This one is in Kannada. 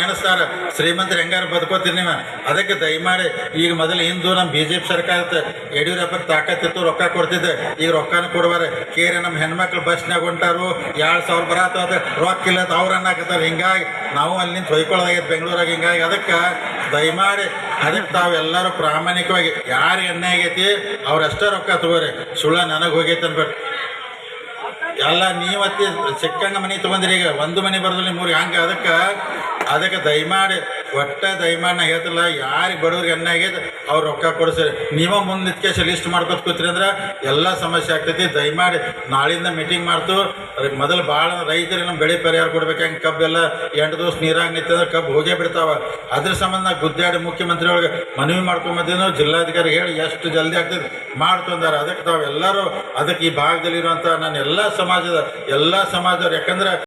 ನೆನೆಸ್ತಾರ, ಶ್ರೀಮಂತರು ಹೆಂಗಾರ ಬದುಕೋತೀರಿ ನೀವು? ಅದಕ್ಕೆ ದಯಮಾಡಿ, ಈಗ ಮೊದಲು ಹಿಂದೂ ನಮ್ಮ ಬಿ ಜೆ ಪಿ ಸರ್ಕಾರ ಯಡಿಯೂರಪ್ಪ ತಾಕತ್ತಿತ್ತು, ರೊಕ್ಕ ಕೊಡ್ತಿದ್ದೆ. ಈಗ ರೊಕ್ಕನ ಕೊಡುವಾರ ಕೇರಿ ನಮ್ಮ ಹೆಣ್ಮಕ್ಳು ಬಸ್ನಾಗ ಹೊಂಟಾರು, ಎರಡು ಸಾವಿರ ಬರತ್ತ ರೊಕ್ಕ ಇಲ್ಲ ಅವ್ರನ್ನ ಅನ್ನಕತ್ತಾರ ಹಿಂಗಾಗಿ ನಾವು ಅಲ್ಲಿ ತೊಯ್ಕೊಳ್ಳೋದಾಗೈತೆ ಬೆಂಗಳೂರಾಗ. ಹಿಂಗಾಗಿ ಅದಕ್ಕೆ ದಯಮಾಡಿ, ಅದಕ್ಕೆ ತಾವೆಲ್ಲರೂ ಪ್ರಾಮಾಣಿಕವಾಗಿ, ಯಾರು ಎಣ್ಣೆ ಆಗೈತಿ ಅವ್ರಷ್ಟೇ ರೊಕ್ಕ ತಗೋರಿ. ಸುಳ್ಳ ನನಗೆ ಹೋಗೈತೆ ಅನ್ಬೇಕು ಎಲ್ಲ ನೀವತ್ತಿ ಸಿಕ್ಕಂಗ ಮನೆ ತೊಗೊಂಡ್ರಿ ಈಗ, ಒಂದು ಮನೆ ಬರೋದಿಲ್ಲ ನಿಮ್ಮೂರಿಗೆ. ಹಂಗೆ ಅದಕ್ಕೆ ಅದಕ್ಕೆ ದಯಮಾಡಿ, ಒಟ್ಟ ದಯಮಾಡಿ ನಾ ಹೇಳ್ತಿಲ್ಲ, ಯಾರಿಗೆ ಬಡವ್ರಿಗೆ ಅನ್ನ ಆಗೈತೆ, ಅವ್ರು ರೊಕ್ಕ ಕೊಡಿಸ್ರಿ. ನೀವೇ ಮುಂದೆ ನಿತ್ಕೇಶ ಲಿಸ್ಟ್ ಮಾಡ್ಕೊತ ಕೂತ್ರಿ ಅಂದ್ರೆ ಎಲ್ಲ ಸಮಸ್ಯೆ ಆಗ್ತೈತಿ. ದಯಮಾಡಿ ನಾಳಿಂದ ಮೀಟಿಂಗ್ ಮಾಡ್ತು. ಮೊದಲು ಭಾಳ ರೈತರಿಗೆ ನಮ್ಮ ಬೆಳೆ ಪರಿಹಾರ ಕೊಡ್ಬೇಕು. ಹೆಂಗೆ ಕಬ್ಬೆಲ್ಲ ಎಂಟು ದಿವಸ ನೀರಾಗ ನಿಂತಂದ್ರೆ ಕಬ್ಬು ಹೋಗೇ ಬಿಡ್ತಾವ. ಅದ್ರ ಸಂಬಂಧ ಗುದ್ದಾಡಿ ಮುಖ್ಯಮಂತ್ರಿ ಒಳಗೆ ಮನವಿ ಮಾಡ್ಕೊಂಬಂದಿನೋ ಜಿಲ್ಲಾಧಿಕಾರಿ ಹೇಳಿ ಎಷ್ಟು ಜಲ್ದಿ ಆಗ್ತದೆ ಮಾಡ್ತಂದಾರ ಅದಕ್ಕೆ ತಾವೆಲ್ಲರೂ ಅದಕ್ಕೆ ಈ ಭಾಗದಲ್ಲಿರುವಂಥ ನನ್ನ ಎಲ್ಲ ಸಮಾಜದ ಎಲ್ಲ ಸಮಾಜದವ್ರು. ಯಾಕಂದ್ರೆ